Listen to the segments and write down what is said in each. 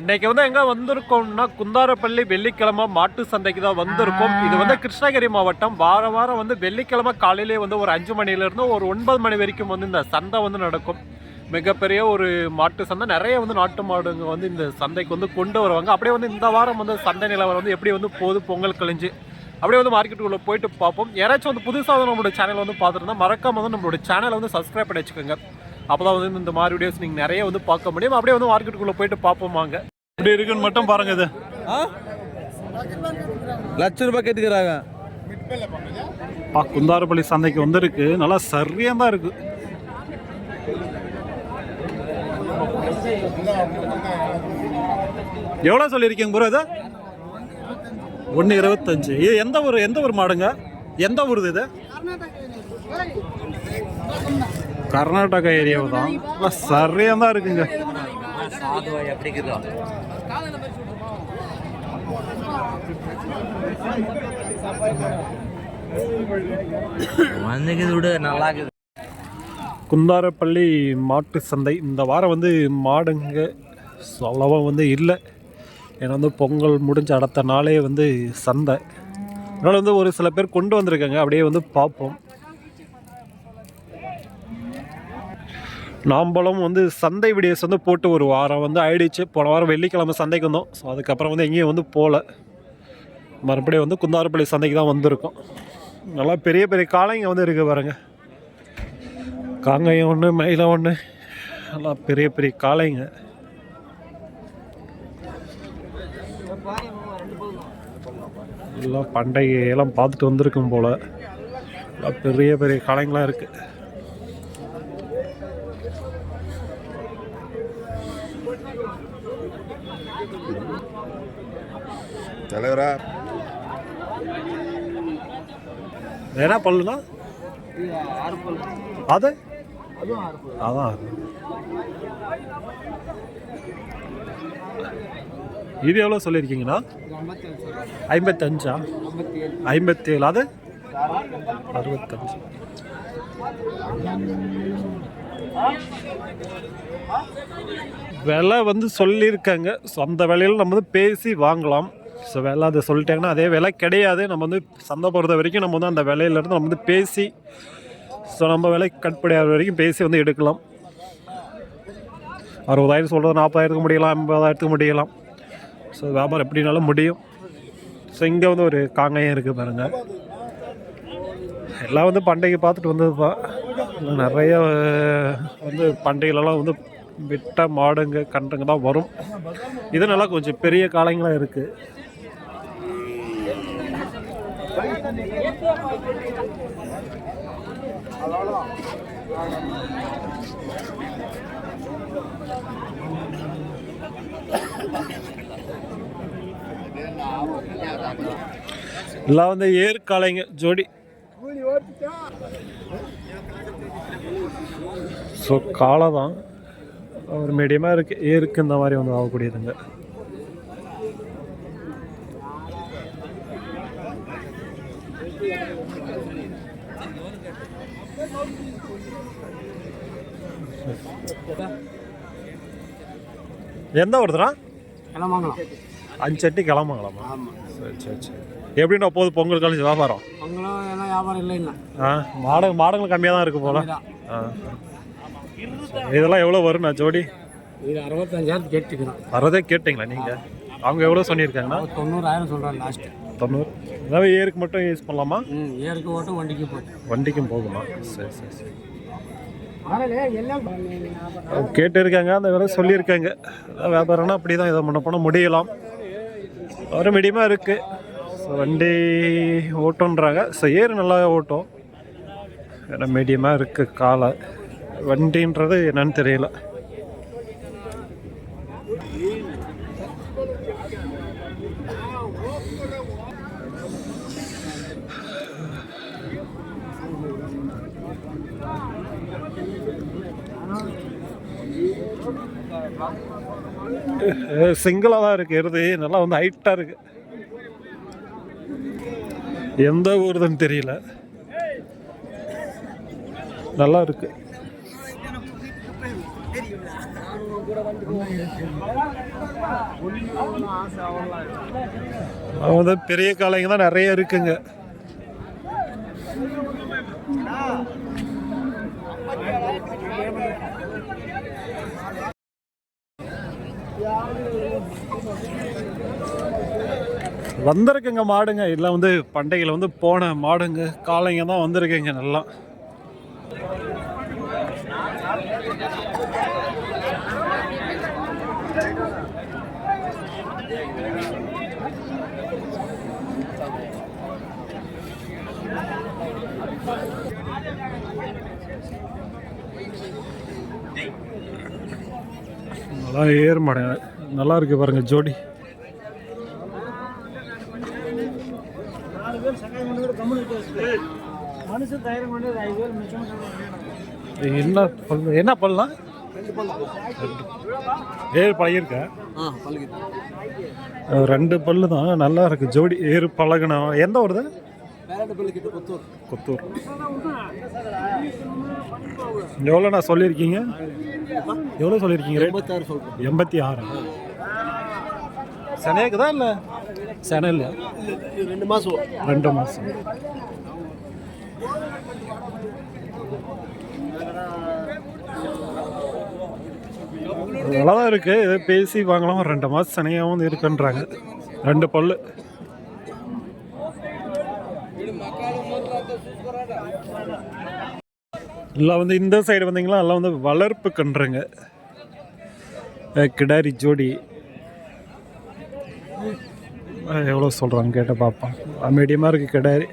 இன்னைக்கு வந்து எங்க வந்திருக்கோம்னா குந்தாரப்பள்ளி வெள்ளிக்கிழமை மாட்டு சந்தைக்கு தான் வந்திருக்கோம். இது வந்து கிருஷ்ணகிரி மாவட்டம். வார வாரம் வந்து வெள்ளிக்கிழமை காலையிலே வந்து ஒரு அஞ்சு மணிலேருந்து ஒரு ஒன்பது மணி வரைக்கும் வந்து இந்த சந்தை வந்து நடக்கும். மிகப்பெரிய ஒரு மாட்டு சந்தை. நிறைய வந்து நாட்டு மாடுங்க வந்து இந்த சந்தைக்கு வந்து கொண்டு வருவாங்க. அப்படியே வந்து இந்த வாரம் வந்து சந்தை நிலவரம் வந்து எப்படி வந்து போகுது பொங்கல் கழிஞ்சு. அப்படியே வந்து மார்க்கெட்டுக்குள்ளே போயிட்டு பார்ப்போம். யாராச்சும் வந்து புதுசாக வந்து நம்மளோட சேனல் வந்து பார்த்துருந்தா மறக்காம வந்து நம்மளோட சேனலை வந்து சப்ஸ்கிரைப் பண்ணி வச்சுக்கோங்க. அப்போ தான் வந்து இந்த மாதிரி வீடியோஸ் நீங்கள் நிறைய வந்து பார்க்க முடியும். அப்படியே வந்து மார்க்கெட்டுக்குள்ளே போயிட்டு பார்ப்போம் வாங்க. எப்படி இருக்குன்னு மட்டும் பாருங்க இது. லட்ச ரூபாய் கேட்டுக்கிறாங்க. ஆ குந்தாரப்பள்ளி சந்தைக்கு வந்திருக்கு. நல்லா சரியாக தான் இருக்கு. எவ்வளோ சொல்லியிருக்கீங்க ப்ரோ இது? ஒன்று இருபத்தஞ்சு. இது எந்த ஊர்? எந்த ஊர் மாடுங்க? எந்த ஊர் இது? கர்நாடகா ஏரியாவு தான் சரியாக தான் இருக்குங்க. குந்தாரப்பள்ளி மாட்டு சந்தை. இந்த வாரம் வந்து மாடுங்க சொல்லவா வந்து இல்லை. ஏன்னா வந்து பொங்கல் முடிஞ்ச அடுத்த நாளே வந்து சந்தை. அதனால் வந்து ஒரு சில பேர் கொண்டு வந்திருக்காங்க. அப்படியே வந்து பார்ப்போம். நாம்பளும் வந்து சந்தை வீடியோஸ் வந்து போட்டு ஒரு வாரம் வந்து ஆயிடுச்சு. போன வாரம் வெள்ளிக்கிழமை சந்தைக்கு வந்தோம். ஸோ அதுக்கப்புறம் வந்து எங்கேயும் வந்து போகல மறுபடியும் வந்து குந்தாரப்பள்ளி சந்தைக்கு தான் வந்திருக்கோம். நல்லா பெரிய பெரிய காளைங்க வந்து இருக்குது பாருங்க. காங்காயம் ஒன்று மயிலம் ஒன்று நல்லா பெரிய பெரிய காளைங்க. எல்லாம் பண்டிகையெல்லாம் பார்த்துட்டு வந்திருக்கும் போல். பெரிய பெரிய காளைங்களாம் இருக்குது தலைவரா? என்ன பல்லுனா அது? அதான் இது எவ்வளோ சொல்லியிருக்கீங்கண்ணா? ஐம்பத்தஞ்சா? ஐம்பத்தேழு. அது? அறுபத்தஞ்சு. விலை வந்து சொல்லியிருக்காங்க. ஸோ அந்த விலையில் நம்ம வந்து பேசி வாங்கலாம். ஸோ விலை அதை சொல்லிட்டாங்கன்னா அதே விலை கிடையாது. நம்ம வந்து சந்தை பொறுத்த வரைக்கும் நம்ம வந்து அந்த விலையிலேருந்து நம்ம வந்து பேசி ஸோ நம்ம விலை கட்டுப்படியாகிற வரைக்கும் பேசி வந்து எடுக்கலாம். அறுபதாயிரம் சொல்கிறது நாற்பதாயிரத்துக்கு முடியலாம் ஐம்பதாயிரத்துக்கு முடியலாம். ஸோ வியாபாரம் எப்படினாலும் முடியும். ஸோ இங்கே வந்து ஒரு காங்காயம் இருக்குது பாருங்கள் எல்லாம் வந்து பண்டிகை பார்த்துட்டு வந்ததுப்பா இன்னும் நிறைய வந்து பண்டிகைலலாம் வந்து விட்ட மாடுங்க கன்றுங்க தான் வரும். இதனால கொஞ்சம் பெரிய காலங்களாக இருக்குது எல்லாம் வந்து ஏற்காலைங்க ஜோடி. ஸோ காளை தான் ஒரு மீடியமாக இருக்குது ஏருக்கு இந்த மாதிரி வந்து ஆகக்கூடியதுங்க. எந்த ஒருத்தரா கிளம்பாங்களாம் அஞ்சு சட்டி கிளம்புங்களாமா சரி சரி சரி. எப்படின்னா போகுது பொங்கல் கழிச்சு வியாபாரம்? அவங்களும் எல்லாம் வியாபாரம் இல்லைன்னா ஆ மாடங்க மாடங்கள் கம்மியாக தான் இருக்கு போல. ஆ. இதெல்லாம் எவ்வளோ வருண்ணா ஜோடி? இது அறுபத்தஞ்சாயிரத்து கேட்டுக்கிறோம். வரதே கேட்டிங்களா நீங்கள் அவங்க எவ்வளோ சொல்லியிருக்காங்கண்ணா தொண்ணூறாயிரம் சொல்கிறேன் லாஸ்ட்டு தொண்ணூறு. அதாவது ஏருக்கு மட்டும் யூஸ் பண்ணலாமா? ம் ஏருக்கு ஓட்டும் வண்டிக்கு போட்டு. வண்டிக்கும் போகுமா? சரி சரி சரி. கேட்டு இருக்காங்க அந்த வேலை சொல்லியிருக்காங்க. வியாபாரம்னா அப்படி தான் இதை பண்ண போனால் முடியலாம். ஒரு மீடியமாக இருக்குது ஸோ வண்டி ஓட்டோன்றாங்க ஸோ ஏறு நல்லா ஓட்டும். ஏன்னா மீடியமாக இருக்குது காலை. வண்டின்றது என்னன்னு தெரியல. சிங்கிளாக தான் இருக்குது எருது. நல்லா வந்து ஹைட்டாக இருக்குது எந்த ஊருதுன்னு தெரியல. நல்லா இருக்கு. அது வந்து பெரிய காலைங்க தான் நிறைய இருக்குங்க. வந்திருக்குங்க மாடுங்க. எல்லாம் வந்து பண்டையில் வந்து போன மாடுங்க. காளைங்க தான் வந்திருக்குங்க நல்லா. நல்லா ஏர் நல்லா இருக்கு பாருங்க ஜோடி மனுஷன் தயாரம் பண்ணி ஐదు பேர் மிச்சம் இது என்ன பல்லு என்ன பல்லாம் ஏறு பழகிருக்க ரெண்டு பல்லு தான். நல்லா இருக்கு. ஜோடி ஏறு பழகணும் எந்த பல்லு கிட்ட கொத்தூர். கொத்தூர். எவ்வளோ நான் சொல்லியிருக்கீங்க? எவ்வளோ சொல்லியிருக்கீங்க எண்பத்தி ஆறு சனையாக்குதா இல்லை? சனை இல்லையா ரெண்டு மாதம் ரெண்டு மாதம் நல்லா தான் இருக்குது இதை பேசி வாங்கலாம். ஒரு ரெண்டு மாதம் சனையாகவும் வந்து இருக்குன்றாங்க. ரெண்டு பல்லு. எல்லாம் வந்து இந்த சைடு வந்தீங்களா? எல்லாம் வந்து வளர்ப்பு கன்றுங்க. கிடாரி ஜோடி. எவ்வளோ சொல்கிறாங்க கேட்ட பார்ப்போம் மீடியமாக இருக்குது கிடாரி.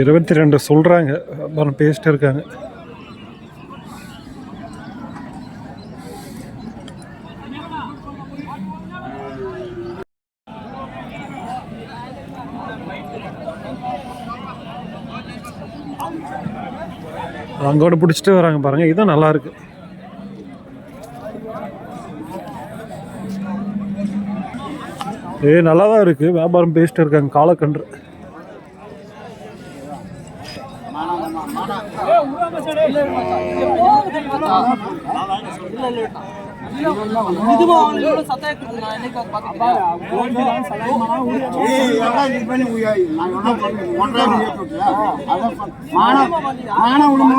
இருபத்தி ரெண்டு சொல்கிறாங்க அப்புறம் பேசிட்டு இருக்காங்க. அங்கோட பிடிச்சிட்டு வராங்க பாருங்க. இதுவும் நல்லா இருக்கு. ஏ நல்லா தான் இருக்கு. வியாபாரம் பேசிட்டு இருக்காங்க. காலக்கன்று.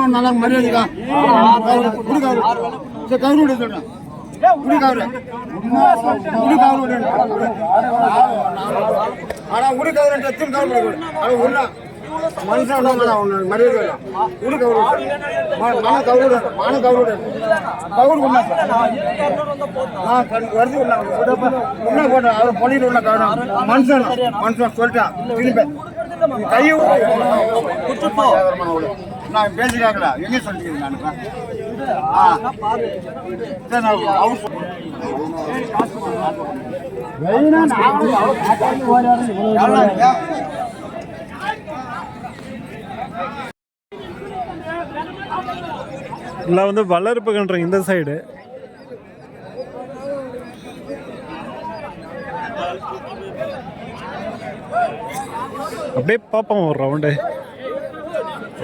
நல்லா மரியாதைக்கா கவுரு சொல்றேன் கவுரு ஆனா குடி கவுரு எத்தனை கவுரு அது ஒண்ணா மனுஷன் ஒண்ணு மரியாதை குடி கவுரு மான கவுரு மான கவுரு கவுரு ஒண்ணா வருது ஒண்ணா உள்ள போட்டேன் அவர் பொலிட்டு உள்ள கவுரு மனுஷன் மனுஷன் சொல்லிட்டான் திரும்ப கை நான் பேசுறாங்களா எங்க சொல்லிக்கிறேன் நான் ஆ சரி, நான் அவர் சொல்~ எவ்வளோ? இல்லை வந்து வளர்ப்பு கன்று இந்த சைடு அப்படியே பார்ப்போம் ஒரு ரவுண்டு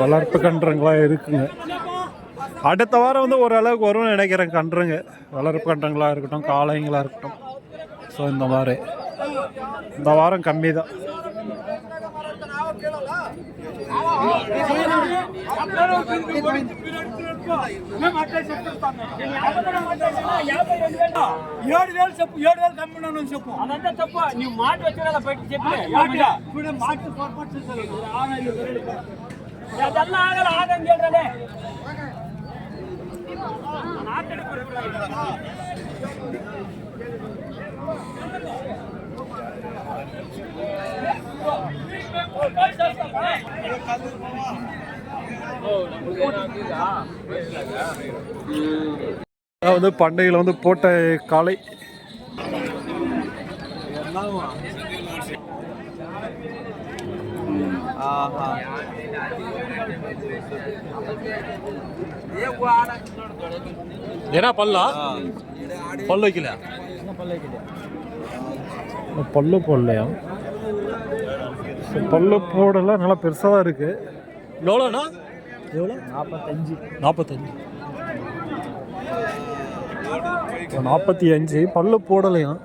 வளர்ப்பு கன்றுங்களா இருக்குங்க. அடுத்த வாரம் வந்து ஓரளவுக்கு வரும்னு நினைக்கிறேன் கன்றுங்க. வளர்ப்பு கன்றுங்களா இருக்கட்டும் காளைங்களா இருக்கட்டும். ஸோ இந்த மாதிரி இந்த வாரம் கம்மி தான் ఏడు వేలు చెప్పు ఏడు వేలు కమ్మినా నువ్వు చెప్పు అదంతా తప్పు నువ్వు మాట వచ్చిన బయట చెప్పు మాట పొరపాటు ఆగల ఆగని చేయాలనే Thank you. அதான் வந்து பண்டையில் வந்து போட்ட காளை. ஏன்னா பல்லா? பல்லு வைக்கல. பல்லு போடலையா? பல்லு போடல நல்லா பெருசாக தான் இருக்கு. எவ்வளோண்ணா எவ்வளோ? நாற்பத்தஞ்சு நாற்பத்தஞ்சு நாற்பத்தி அஞ்சு பல்லு போடலையாம்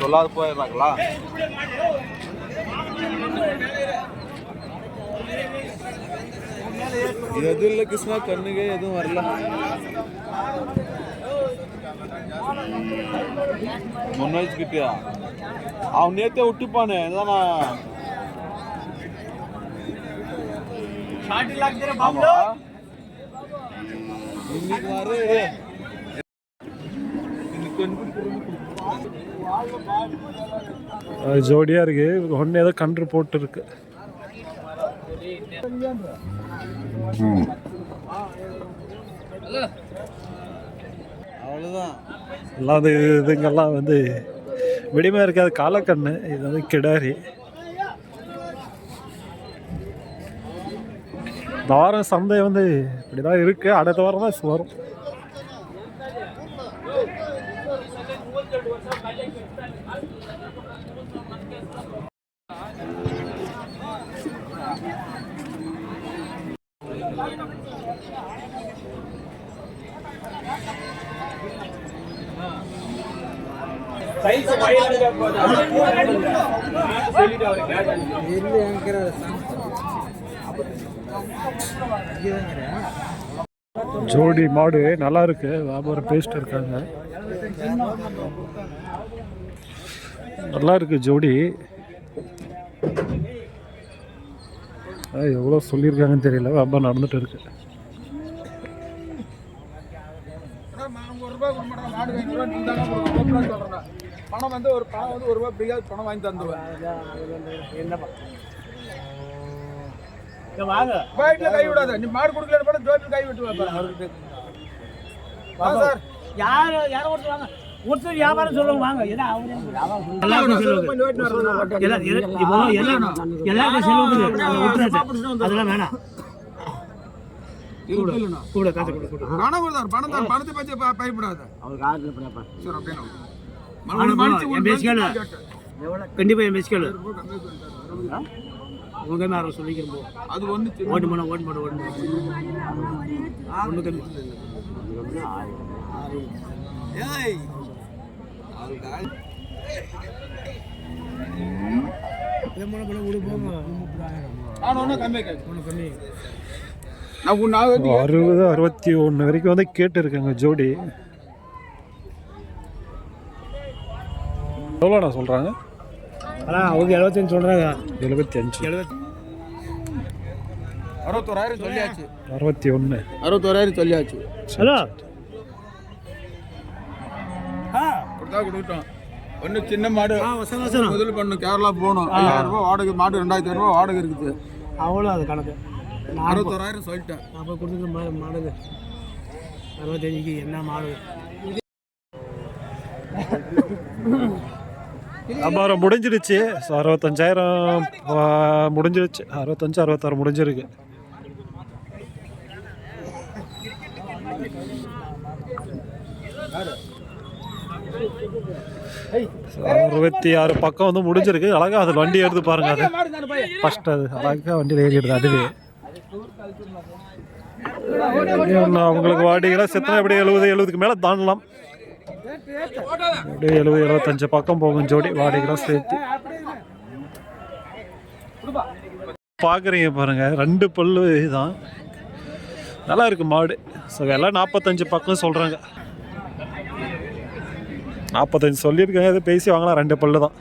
சொல்லாத போயிடுறாங்களா? எதுவும் இல்லை கிருஷ்ணா கண்ணுக்கு எதுவும் வரல. முன்ன வச்சுக்கிட்டியா அவன் நேத்தே விட்டுப்பானே தானா ஆமா. இன்னைக்கு வர. ஜோடியாக இருக்கு. ஒன்று ஏதோ கன்று போட்டு இருக்கு அவ்வளோதான் எல்லாம் இது இதுங்கெல்லாம் வந்து விடிமையாக இருக்காது. காலக்கண்ணு. இது வந்து கிடாரி. இந்த வாரம் சந்தை வந்து இப்படிதான் இருக்குது அடுத்த வாரம் தான் வரும். ஜோடி மாடு நல்லா இருக்கு. வியாபாரம் பேஸ்ட் இருக்காங்க. நல்லா இருக்கு ஜோடி. எவ்வளோ சொல்லியிருக்காங்கன்னு தெரியல. வியாபாரம் நடந்துட்டு இருக்கு. பணம் வந்து ஒரு பணம் வந்து ஒரு ரூபாய் பிரியாத பணம் வாங்கி தந்துருவேன். வாங்க. வீட்டுல கை விடாத. நீ மாடு கொடுக்கல கூட ஜோபி கை விட்டு சார். யார் யாரோ ஒருத்தர் வாங்க? ஒருத்தர் வியாபாரம் சொல்லுவாங்க வாங்க. ஏன்னா அவரு எல்லாருக்கும் எல்லாருக்கும் அதெல்லாம் வேணாம். கூட காசு கூட பணம் தான் பணத்தை பத்தி ப- பயப்படாத. சரி அப்படியே ஆனா, bro, என் பேச்சு கேளு. உங்க மேல சொல்லிக்கிறேன் bro. அது ஒண்ணு ஓட்டு பண்ண ஓட்டு பண்ண ஓட்டு ஒண்ணு கம்மி. ஏய் அறுபது அறுபத்தி ஒன்று வரைக்கும் வந்து கேட்டு இருக்காங்க ஜோடி. எவ்வளோண்ணா சொல்கிறாங்க? ஆனா அவங்க எழுபத்தஞ்சு சொல்றாங்க. எழுபத்தி அஞ்சு எழுபத்தி அறுபத்தோராயிரம் சொல்லியாச்சு. அறுபத்தி ஒன்று அறுபத்தோராயிரம் சொல்லியாச்சு. ஹலோ. கொடுத்தா கொடுக்கட்டும் ஒன்று சின்ன மாடு. ஆ முதல் பண்ணு கேரளா போகணும். ஐயாயிரம் ரூபாய் வாடகை மாடு ரெண்டாயிரத்தி ரூபாய் வாடகை இருக்குது. அவ்வளோ அது கணக்கு. நான் அறுபத்தோராயிரம் சொல்லிட்டேன். அப்போ கொடுத்துருக்க மாடு மாடுங்க. அறுபத்தஞ்சுக்கு என்ன மாடு? வியாபாரம் முடிஞ்சிருச்சு ஸோ அறுபத்தஞ்சாயிரம் முடிஞ்சிருச்சு அறுபத்தஞ்சு அறுபத்தாறு முடிஞ்சிருக்கு. அறுபத்தி ஆறு பக்கம் வந்து முடிஞ்சிருக்கு. அழகாக அது வண்டி எடுத்து பாருங்க அது. ஃபர்ஸ்ட் அது. அழகாக வண்டியில் ஏறிடுது அதுவே. அவங்களுக்கு வாடிகளாக சித்தனை எப்படி எழுபது எழுபதுக்கு மேலே தாண்டலாம். அப்படியே எழுபது எழுபத்தஞ்சு பக்கம் போகும். ஜோடி வாடகைலாம் சேர்த்து. பார்க்குறீங்க பாருங்கள் ரெண்டு பல்லு இதுதான். நல்லா இருக்குது மாடு. ஸோ எல்லாம் நாற்பத்தஞ்சு பக்கம் சொல்கிறாங்க நாற்பத்தஞ்சு சொல்லியிருக்காங்க இது பேசி வாங்கலாம் ரெண்டு பல்லு தான்